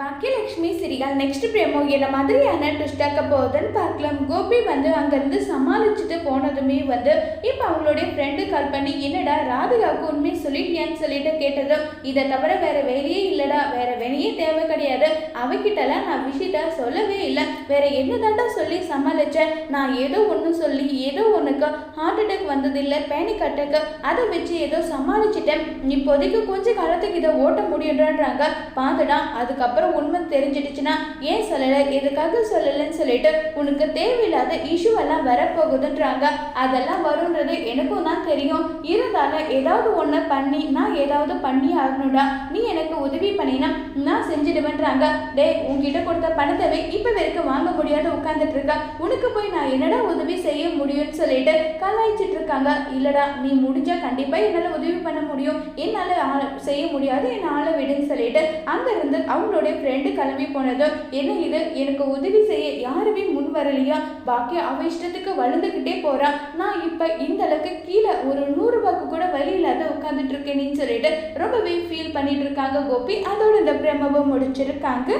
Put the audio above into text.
Baakiyalakshmi சிரிகால் next பிரேமோ என்ன மாதிரியான ட்விஸ்டாக்க போகுதுன்னு பார்க்கலாம். கோபி வந்து அங்கேருந்து சமாளிச்சுட்டு போனதுமே வந்து இப்போ அவங்களுடைய ஃப்ரெண்டு கால் பண்ணி என்னடா ராதிகாவுக்கு உண்மை சொல்லிட்டியான்னு சொல்லிட்டு கேட்டதும் இதை தவிர வேற வேலையே இல்லைடா வேற வெளியே தேவை கிடையாது. அவகிட்டலாம் நான் விஷயத்த சொல்லவே இல்லை. வேற என்னதாண்டா சொல்லி சமாளித்தேன் நான் ஏதோ ஒன்று சொல்லி ஏதோ ஒன்றுக்கு ஹார்ட் அட்டாக் வந்ததில்லை பேனிக் அட்டாக்கு அதை வச்சு ஏதோ சமாளிச்சிட்டேன். இப்போதைக்கு கொஞ்ச காலத்துக்கு இதை ஓட்ட முடியுன்றாங்க பார்த்துடா அதுக்கப்புறம் உண்மை தெரிஞ்சிடுச்சுன்னா ஏன் சொல்லலை? எதுக்காக சொல்லலைன்னு சொல்லிட்டு உனக்கு தேவையில்லாத இஷ்யூ எல்லாம் வரப்போகுதுன்றாங்க. அதெல்லாம் வரும்ன்றது எனக்கும் தான் தெரியும். இருந்தாலும் ஏதாவது ஒன்று பண்ணி நான் ஏதாவது பண்ணி ஆகணும்டா. நீ எனக்கு உதவி பண்ணினா நான் செஞ்சிடுவேன்றாங்க. டே உங்ககிட்ட கொடுத்த பணத்தை இப்போ வரைக்கும் வாங்க முடியாத உட்காந்துட்டு இருக்கா. உனக்கு போய் நான் என்னடா உதவி செய்ய முடியும்னு சொல்லிட்டு கலாய்ச்சிட்டு இருக்காங்க. இல்லடா நீ முடிஞ்சா கண்டிப்பா என்னால உதவி பண்ண முடியும். என்னால செய்ய முடியாது என் ஆளை விடுன்னு சொல்லிட்டு அங்க இருந்து அவங்களுடைய ஃப்ரெண்டு கிளம்பி போனதும் என்ன இது? எனக்கு உதவி யாருமே முன் வரலையா பாக்கி அவ இஷ்டத்துக்கு வளர்ந்துக்கிட்டே போறா. நான் இப்ப இந்த அளவுக்கு கீழே ஒரு நூறு ரூபாய்க்கு கூட வழி இல்லாத உட்காந்துட்டு இருக்கேன்னு சொல்லிட்டு ரொம்பவே ஃபீல் பண்ணிட்டு இருக்காங்க கோபி. அதோட இந்த பிரமவை முடிச்சிருக்காங்க.